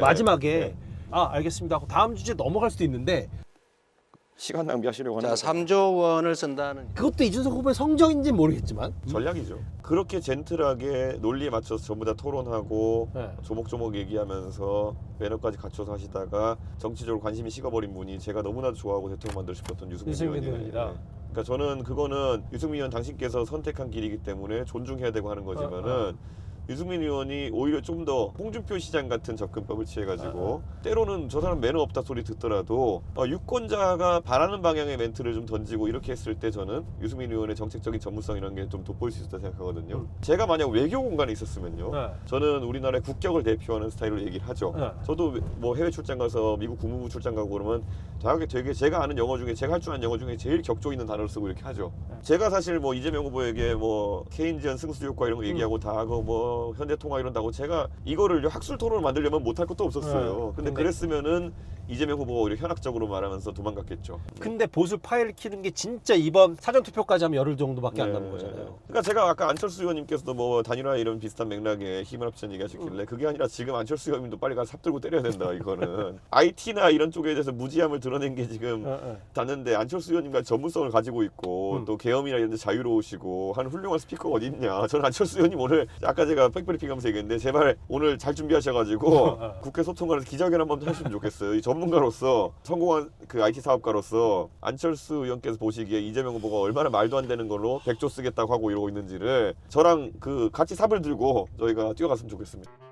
마지막에 아 알겠습니다 하고 다음 주제 넘어갈 수도 있는데 시간 낭비하시려고 하는 자, 거죠. 3조 원을 쓴다는 그것도 이준석 후보의 성정인지는 모르겠지만 전략이죠. 그렇게 젠틀하게 논리에 맞춰서 전부 다 토론하고 네. 조목조목 얘기하면서 매너까지 갖춰서 하시다가 정치적으로 관심이 식어버린 분이 제가 너무나도 좋아하고 대통령 만들고 싶었던 유승민 유승민 의원이에요. 의원이라. 네. 그러니까 저는 그거는 유승민 의원 당신께서 선택한 길이기 때문에 존중해야 되고 하는 거지만은 어, 유승민 의원이 오히려 좀 더 홍준표 시장 같은 접근법을 취해가지고 때로는 저 사람 매너 없다 소리 듣더라도 어, 유권자가 바라는 방향의 멘트를 좀 던지고 이렇게 했을 때 저는 유승민 의원의 정책적인 전문성 이런 게좀 돋보일 수 있다 생각하거든요. 음. 제가 만약 외교 공간에 있었으면요. 네. 저는 우리나라의 국격을 대표하는 스타일로 얘기를 하죠. 네. 저도 뭐 해외 출장 가서 미국 국무부 출장 가고 그러면 되게 되게 제가 아는 영어 중에 제가 할 줄 아는 영어 중에 제일 격조 있는 단어를 쓰고 이렇게 하죠. 네. 제가 사실 뭐 이재명 후보에게 뭐 케인지안 승수 효과 이런 거 얘기하고 다 하고 뭐 현대통화 이런다고 제가 이거를 학술 토론을 만들려면 못할 것도 없었어요. 네. 근데- 그랬으면은 이재명 후보가 오히려 현학적으로 말하면서 도망갔겠죠. 근데 보수 파일 키는 게 진짜 이번 사전 투표까지 하면 열흘 정도밖에 안 네. 남은 거잖아요. 그러니까 제가 아까 안철수 의원님께서도 뭐 단일화 이런 비슷한 맥락에 힘을 합치는 음. 얘기하셨길래 그게 아니라 지금 안철수 의원님도 빨리 가서 삽들고 때려야 된다 이거는 IT나 이런 쪽에 대해서 무지함을 드러낸 게 지금 어, 어. 닿는데 안철수 의원님과 전문성을 가지고 있고 음. 또 계엄이나 이런 데 자유로우시고 하는 훌륭한 스피커가 어디 있냐 저는 안철수 의원님 오늘 아까 제가 팩브리핑 하면서 얘기했는데 제발 오늘 잘 준비하셔가지고 어. 국회 소통관에서 기자회견 한 번 하시면 좋겠어요 이 전문가로서 성공한 그 IT 사업가로서 안철수 의원께서 보시기에 이재명 후보가 얼마나 말도 안 되는 걸로 백조 쓰겠다고 하고 이러고 있는지를 저랑 그 같이 삽을 들고 저희가 뛰어갔으면 좋겠습니다